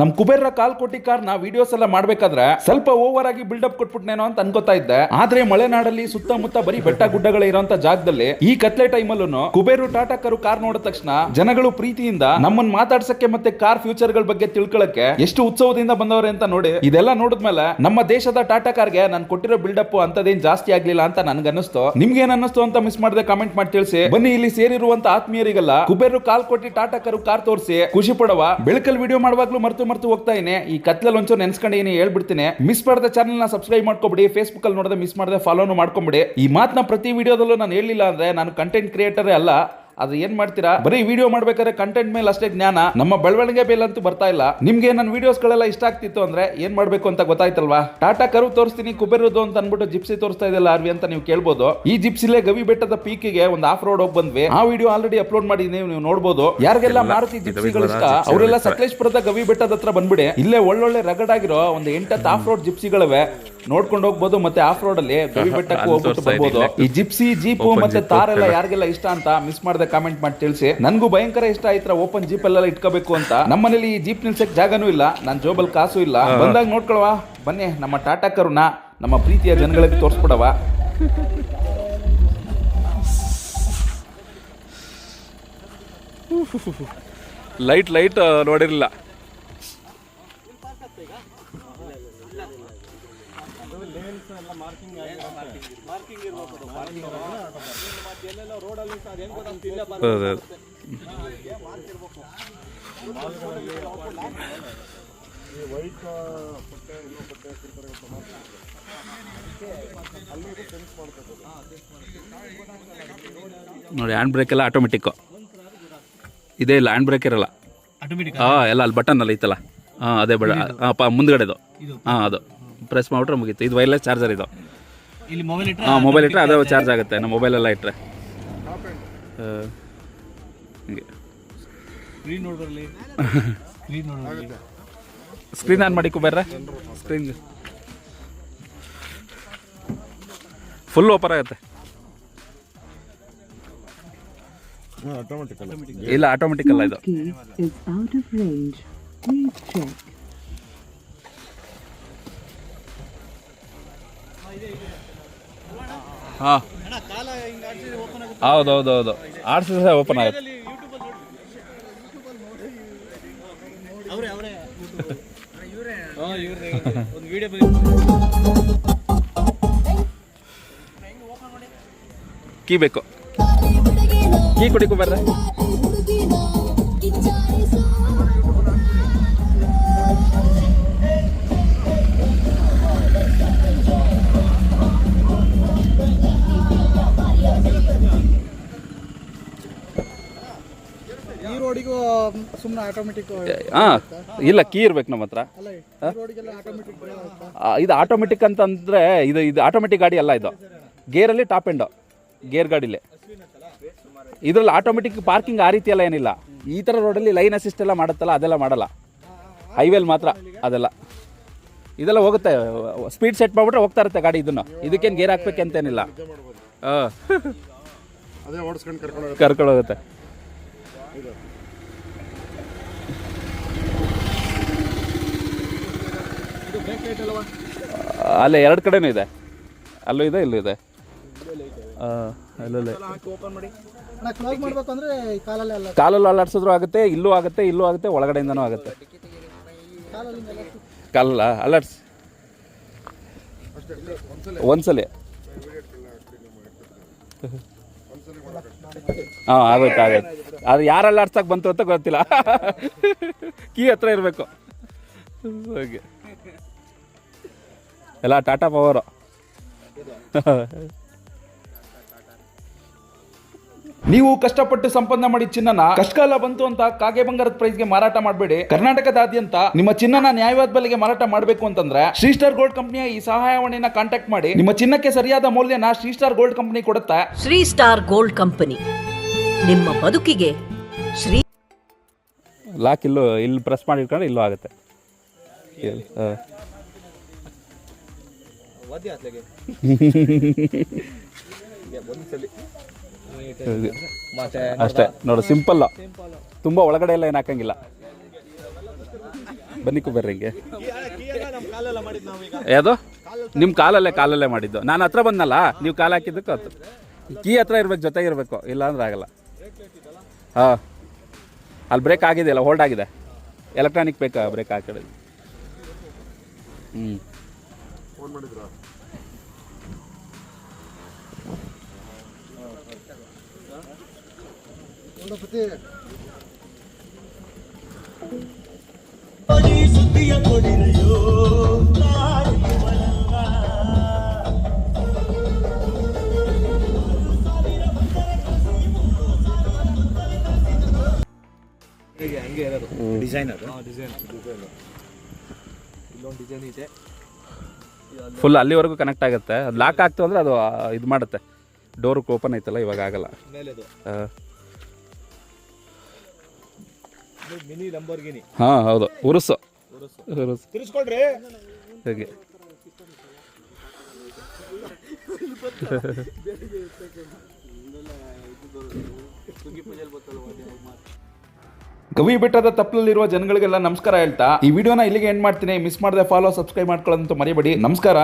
ನಮ್ ಕುಬೇರ ಕಾಲ್ ಕೋಟಿ ಕಾರ್ ನಾ ವಿಡಿಯೋಸ್ ಎಲ್ಲ ಮಾಡ್ಬೇಕಾದ್ರೆ ಸ್ವಲ್ಪ ಓವರ್ ಆಗಿ ಬಿಲ್ಡಪ್ ಕೊಟ್ಬಿಟ್ನೇನೋ ಅಂತ ಅನ್ಕೋತಾ ಇದ್ದೆ. ಆದ್ರೆ ಮಲೆನಾಡಲ್ಲಿ ಸುತ್ತಮುತ್ತ ಬರೀ ಬೆಟ್ಟ ಗುಡ್ಡಗಳೇ ಇರೋಂತ ಜಾಗದಲ್ಲಿ ಈ ಕತ್ಲೆ ಟೈಮಲ್ಲೂ ಕುಬೇರು ಟಾಟಾ ಕಾರು ನೋಡಿದ ತಕ್ಷಣ ಜನಗಳು ಪ್ರೀತಿಯಿಂದ ನಮ್ಮನ್ನ ಮಾತಾಡ್ಸಕ್ಕೆ ಮತ್ತೆ ಕಾರ್ ಫ್ಯೂಚರ್ಗಳ ಬಗ್ಗೆ ತಿಳ್ಕೊಳಕ್ಕೆ ಎಷ್ಟು ಉತ್ಸವದಿಂದ ಬಂದವ್ರೆ ಅಂತ ನೋಡಿ ಇದೆಲ್ಲ ನೋಡಿದ್ಮೇಲೆ ನಮ್ಮ ದೇಶದ ಟಾಟಾ ಕಾರ್ಗೆ ನಾನು ಕೊಟ್ಟಿರೋ ಬಿಲ್ಡಪ್ ಅಂತದೇನ್ ಜಾಸ್ತಿ ಆಗ್ಲಿಲ್ಲ ಅಂತ ನನ್ಗೆ ಅನ್ನಿಸ್ತು ನಿಮ್ಗೆ ಏನ್ ಅನ್ನಿಸ್ತು ಅಂತ ಮಿಸ್ ಮಾಡದೆ ಕಾಮೆಂಟ್ ಮಾಡಿ ತಿಳಿಸಿ. ಬನ್ನಿ ಇಲ್ಲಿ ಸೇರಿರುವಂತ ಆತ್ಮೀಯರಿಗೆಲ್ಲ ಕುಬೇರು ಕಾಲ್ ಕೊಟ್ಟಿ ಟಾಟಾ ಕಾರು ಕಾರ್ ತೋರಿಸಿ ಖುಷಿ ಪಡುವ. ಬೆಳಕಲ್ ವಿಡಿಯೋ ಮಾಡುವಾಗ್ಲೂ ಮರ್ತು ಮರ್ತು ಹೋಗ್ತಾ ಇದ್ದೀನಿ ಈ ಕತ್ಲಲ್ಲಿ ಒಂಚೂರು ನೆನ್ಸ್ಕೊಂಡಿನಿ ಹೇಳ್ಬಿಡ್ತೀನಿ. ಮಿಸ್ ಮಾಡದೆ ಚಾನಲ್ನ ಸಬ್ಸ್ಕ್ರೈಬ್ ಮಾಡ್ಕೊಬಿಡಿ. ಫೇಸ್ಬುಕ್ ಅಲ್ಲಿ ನೋಡದೆ ಮಿಸ್ ಮಾಡದೆ ಫಾಲೋನು ಮಾಡ್ಕೊಂಬಿಡಿ. ಈ ಮಾತನ್ನ ಪ್ರತಿ ವಿಡಿಯೋದಲ್ಲೂ ನಾನು ಹೇಳಿಲ್ಲ ಅಂದ್ರೆ ನಾನು ಕಂಟೆಂಟ್ ಕ್ರಿಯೇಟರ್ ಅಲ್ಲ. ಅದು ಏನ್ ಮಾಡ್ತೀರಾ? ಬರೀ ವಿಡಿಯೋ ಮಾಡ್ಬೇಕಾದ್ರೆ ಕಂಟೆಂಟ್ ಮೇಲೆ ಅಷ್ಟೇ ಜ್ಞಾನ. ನಮ್ಮ ಬೆಳವಣಿಗೆ ಬೇಲಂತೂ ಬರ್ತಾ ಇಲ್ಲ. ನಿಮ್ಗೆ ನನ್ನ ವಿಡಿಯೋಸ್ ಗಳೆಲ್ಲ ಇಷ್ಟ ಆಗ್ತಿತ್ತು ಅಂದ್ರೆ ಏನ್ ಮಾಡ್ಬೇಕು ಅಂತ ಗೊತ್ತಾಯ್ತಲ್ವಾ? ಟಾಟಾ ಕರು ತೋರಿಸ್ತೀನಿ ಕುಬೇರದು ಅಂತ ಅನ್ಬಿಟ್ಟು ಜಿಪ್ಸಿ ತೋರಿಸ್ತಾ ಇದೆಲ್ಲ ಅರ್ವಿ ಅಂತ ನೀವು ಕೇಳ್ಬೋದು. ಈ ಜಿಪ್ಸಿಲೆ ಗವಿ ಬೆಟ್ಟದ ಪೀಕಿಗೆ ಒಂದು ಆಫ್ ರೋಡ್ ಹೋಗಿ ಬಂದ್ವಿ. ಆ ವಿಡಿಯೋ ಆಲ್ರೆಡಿ ಅಪ್ಲೋಡ್ ಮಾಡಿದೀನಿ ನೀವು ನೋಡಬಹುದು ಯಾರಿಗೆಲ್ಲ ಮಾರುತಿ ಜಿಪ್ಸಿಗಳು ಇಷ್ಟ ಅವರೆಲ್ಲ ಸಕಲೇಶ್ಪುರದ ಗವಿ ಬೆಟ್ಟದ ಹತ್ರ ಬಂದ್ಬಿಡಿ. ಇಲ್ಲೇ ಒಳ್ಳೊಳ್ಳೆ ರಗಡ್ ಆಗಿರೋ ಒಂದು ಎಂಟತ್ತು ಆಫ್ ರೋಡ್ ಜಿಪ್ಸಿಗಳಿವೆ. ನೋಡ್ಕೊಂಡು ಹೋಗ್ಬೋದು ಮತ್ತೆ ಆಫ್ ರೋಡ್ ಅಲ್ಲಿ ಗವಿ ಬೆಟ್ಟಕ್ಕೂ ಹೋಗ್ಬಿಟ್ಟು ಬರ್ಬೋದು. ಈ ಜಿಪ್ಸಿ ಜೀಪ್ ಮತ್ತೆ ತಾರ್ ಎಲ್ಲ ಯಾರಿಗೆಲ್ಲ ಇಷ್ಟ ಅಂತ ಮಿಸ್ ಮಾಡದೆ ಕಾಮೆಂಟ್ ಮಾಡಿ ತಿಳಿಸಿ. ನನ್ಗೂ ಭಯಂಕರ ಇಷ್ಟ ಆಯ್ತರ ಓಪನ್ ಜೀಪ್ ಎಲ್ಲ ಇಟ್ಕೋಬೇಕು ಅಂತ. ನಮ್ಮನೇಲಿ ಈ ಜೀಪ್ ನಿಲ್ಸಕ್ ಜಾಗನೂ ಇಲ್ಲ ನನ್ ಜೋಬಲ್ ಕಾಸು ಇಲ್ಲ. ಬಂದಾಗ ನೋಡ್ಕೊಳವಾ. ಬನ್ನಿ ನಮ್ಮ ಟಾಟಾ ಕರುನ ನಮ್ಮ ಪ್ರೀತಿಯ ಜನಗಳಿಗೆ ತೋರಿಸ್ಬಿಡವ. ಲೈಟ್ ಲೈಟ್ ನೋಡಿರಲಿಲ್ಲ. ಅದೇ. ನೋಡಿ ಹ್ಯಾಂಡ್ ಬ್ರೇಕ್ ಎಲ್ಲ ಆಟೋಮೆಟಿಕ್ಕು ಇದೇ ಇಲ್ಲ ಹ್ಯಾಂಡ್ ಬ್ರೇಕ್ ಇರಲ್ಲ. ಹಾ ಹಾಂ ಎಲ್ಲ ಅಲ್ಲಿ ಬಟನ್ ಅಲ್ಲ ಐತಲ್ಲ. ಹಾಂ ಅದೇ ಬಡ ಹಾಂ ಪ ಮುಂದ್ಗಡೆದು. ಹಾಂ ಅದು. ಪ್ರೆಸ್ ಮಾಡಿಬಿಟ್ರೆ ಮುಗೀತು. ಇದು ವೈರ್ಲೆಸ್ ಚಾರ್ಜರ್ ಇದು. ಇಲ್ಲಿ ಮೊಬೈಲ್ ಇಟ್ಟರೆ ಹಾಂ ಮೊಬೈಲ್ ಇಟ್ಟರೆ ಅದೇ ಚಾರ್ಜ್ ಆಗುತ್ತೆ ನಮ್ಮ ಮೊಬೈಲೆಲ್ಲ ಇಟ್ಟರೆ ಹಿಂಗೆ. ಸ್ಕ್ರೀನ್ ನೋಡ್ಬರ್ಲಿ. ಸ್ಕ್ರೀನ್ ನೋಡ್ಬರ್ಲಿ. ಸ್ಕ್ರೀನ್ ಆನ್ ಮಾಡಿ ಕುಬೇರ ಸ್ಕ್ರೀನ್ ಫುಲ್ ಓಪರ್ ಆಗುತ್ತೆ. ಇಲ್ಲ ಆಟೋಮೆಟಿಕ್ ಅಲ್ಲ ಇದು. ಹಾಂ. ಹೌದು ಹೌದು ಹೌದು ಆಡ್ಸಿದ್ರೆ ಓಪನ್ ಆಗುತ್ತೆ. ಅವರೇ ಅವರೇ. ಹಾಂ ಇವ್ರೇ ಒಂದು ವಿಡಿಯೋ ಬಂದಿತ್ತು ಕೀ ಬೇಕು. ಕೀ ಕೊಡಿ ಕುಬೇರ್ರೆ ರೋಡಿಗೂ ಸುಮ್ಮನೆ ಆಟೋಮೆಟಿಕ್ ಹಾಂ ಇಲ್ಲ ಕೀ ಇರ್ಬೇಕು ನಮ್ಮ ಹತ್ರ. ಅಲ್ಲ ಇದು ಆಟೋಮೆಟಿಕ್ ಅಂತಂದರೆ ಇದು ಇದು ಆಟೋಮೆಟಿಕ್ ಗಾಡಿ ಅಲ್ಲ ಇದು. ಗೇರಲ್ಲಿ ಟಾಪ್ ಎಂಡ್ ಗೇರ್ ಗಾಡಿಲಿ. ಇದರಲ್ಲಿ ಆಟೋಮೆಟಿಕ್ ಪಾರ್ಕಿಂಗ್ ಆ ರೀತಿ ಎಲ್ಲ ಏನಿಲ್ಲ. ಈ ಥರ ರೋಡಲ್ಲಿ ಲೈನ್ ಅಸಿಸ್ಟ್ ಎಲ್ಲ ಮಾಡುತ್ತಲ್ಲ ಅದೆಲ್ಲ ಮಾಡಲ್ಲ. ಹೈವೇಲ್ ಮಾತ್ರ ಅದೆಲ್ಲ. ಇದೆಲ್ಲ ಹೋಗುತ್ತೆ ಸ್ಪೀಡ್ ಸೆಟ್ ಮಾಡಿಬಿಟ್ರೆ ಹೋಗ್ತಾ ಇರುತ್ತೆ ಗಾಡಿ ಇದನ್ನು. ಇದಕ್ಕೇನು ಗೇರ್ ಹಾಕ್ಬೇಕಂತೇನಿಲ್ಲ ಹಾಂ. ಅದೇ ಓಡಿಸ್ಕೊಂಡು ಕರ್ಕೊಂಡು ಕರ್ಕೊಂಡು ಹೋಗುತ್ತೆ. ಅಲ್ಲೇ ಎರಡು ಕಡೆನೂ ಇದೆ. ಅಲ್ಲೂ ಇದೆ ಇಲ್ಲೂ ಇದೆ. ಹಾಂ ಅಲ್ಲಲ್ಲೇ ಅಣ್ಣ ಕ್ಲೋಸ್ ಮಾಡ್ಬೇಕು ಅಂದ್ರೆ ಈ ಕಾಲಲ್ಲಿ ಅಲ್ಲ. ಕಾಲಲ್ಲಿ ಅಲ್ಲಾಡ್ಸಿದ್ರು ಆಗುತ್ತೆ ಇಲ್ಲೂ ಆಗುತ್ತೆ ಇಲ್ಲೂ ಆಗುತ್ತೆ ಒಳಗಡೆಯಿಂದನೂ ಆಗುತ್ತೆ. ಕಾಲಲ್ಲಿ ಅಲ್ಲಾಡ್ಸ್. ಒಂದ್ಸಲಿ. ಹಾಂ ಆಗುತ್ತೆ ಆಗುತ್ತೆ ಅದು ಯಾರು ಅಲ್ಲಾಡ್ಸಕ್ಕೆ ಬಂತು ಅಂತ ಗೊತ್ತಿಲ್ಲ. ಕೀ ಹತ್ರ ಇರಬೇಕು. ಹಾಗೆ. ಎಲ್ಲ ಟಾಟಾ ಪವರು. ನೀವು ಕಷ್ಟಪಟ್ಟು ಸಂಪಾದನೆ ಮಾಡಿ ಚಿನ್ನನ ಕಷ್ಟಕಾಲ ಬಂತು ಅಂತ ಕಾಗೆ ಬಂಗಾರದ ಪ್ರೈಸ್ಗೆ ಮಾರಾಟ ಮಾಡಬೇಡಿ. ಕರ್ನಾಟಕದಾದ್ಯಂತ ನಿಮ್ಮ ಚಿನ್ನನ ನ್ಯಾಯವಾದ ಬೆಲೆಗೆ ಮಾರಾಟ ಮಾಡಬೇಕು ಅಂತಂದ್ರೆ ಶ್ರೀ ಸ್ಟಾರ್ ಗೋಲ್ಡ್ ಕಂಪನಿಯ ಈ ಸಹಾಯವಾಣಿನ ಕಾಂಟ್ಯಾಕ್ಟ್ ಮಾಡಿ. ನಿಮ್ಮ ಚಿನ್ನಕ್ಕೆ ಸರಿಯಾದ ಮೌಲ್ಯನ ಶ್ರೀ ಸ್ಟಾರ್ ಗೋಲ್ಡ್ ಕಂಪನಿ ಕೊಡುತ್ತೆ. Shri star gold company. ನಿಮ್ಮ ಬದುಕಿಗೆ ಶ್ರೀ ಲಾಕ್ ಇಲ್ಲೂ ಇಲ್ಲಿ ಪ್ರೆಸ್ ಮಾಡಿ ಇಟ್ಕೊಂಡ್ರೆ ಇಲ್ಲೂ ಆಗುತ್ತೆ. ಆತ್ಲೆಗೆ. ಅಷ್ಟೇ. ನೋಡು ಸಿಂಪಲ್ ತುಂಬ ಒಳಗಡೆ ಎಲ್ಲ ಏನು ಹಾಕಂಗಿಲ್ಲ. ಬನ್ನಿ ಕುಬರ್ರಿ ಹಿಂಗೆ. ಯಾವುದು? ನಿಮ್ಮ ಕಾಲಲ್ಲೇ ಕಾಲಲ್ಲೇ ಮಾಡಿದ್ದು. ನಾನು ಹತ್ರ ಬಂದಲ್ಲ ನೀವು ಕಾಲು ಹಾಕಿದ್ದಕ್ಕೆ ಹತ್ತು. ಕೀ ಹತ್ರ ಇರ್ಬೇಕು ಜೊತೆಗೆ ಇರಬೇಕು ಇಲ್ಲ ಅಂದ್ರೆ ಆಗಲ್ಲ. ಹಾಂ. ಅಲ್ಲಿ ಬ್ರೇಕ್ ಆಗಿದೆಯಲ್ಲ ಹೋಲ್ಡ್ ಆಗಿದೆ. ಎಲೆಕ್ಟ್ರಾನಿಕ್ ಬೇಕಾ ಬ್ರೇಕ್ ಹಾಕಿಡೋದು ಹ್ಞೂ ಫೋನ್ ಮಾಡಿದ್ರಾ? ಹೇಗೆ ಹಂಗೆ ಇರೋದು. ಡಿಸೈನ್ ಅದು. ಡಿಸೈನ್ ಇಲ್ಲೊಂದು ಡಿಸೈನ್ ಇದೆ. ಫುಲ್ ಅಲ್ಲಿವರೆಗೂ ಕನೆಕ್ಟ್ ಆಗುತ್ತೆ. ಅದು ಲಾಕ್ ಆಗ್ತು ಅಂದರೆ ಅದು ಇದು ಮಾಡುತ್ತೆ. ಡೋರ್ ಓಪನ್ ಐತಲ್ಲ ಇವಾಗ ಆಗಲ್ಲ. ಹಾಂ ಹೌದು. ಉರುಸು. ಉರುಸು. ತಿರ್ಸ್ಕೊಳ್ರಿ. ಹೇಗೆ? ಗವಿ ಬೆಟ್ಟದ ತಪ್ಪಲಲ್ಲಿರುವ ಜನಗಳಿಗೆಲ್ಲ ನಮಸ್ಕಾರ ಹೇಳ್ತಾ, ಈ ವಿಡಿಯೋನ ಇಲ್ಲಿಗೆ ಎಂಡ್ ಮಾಡ್ತೀನಿ. ಮಿಸ್ ಮಾಡದೆ ಫಾಲೋ ಸಬ್ಸ್ಕ್ರೈಬ್ ಮಾಡ್ಕೊಳ್ಳೋದಂತೂ ಮರಿಬೇಡಿ. ನಮಸ್ಕಾರ.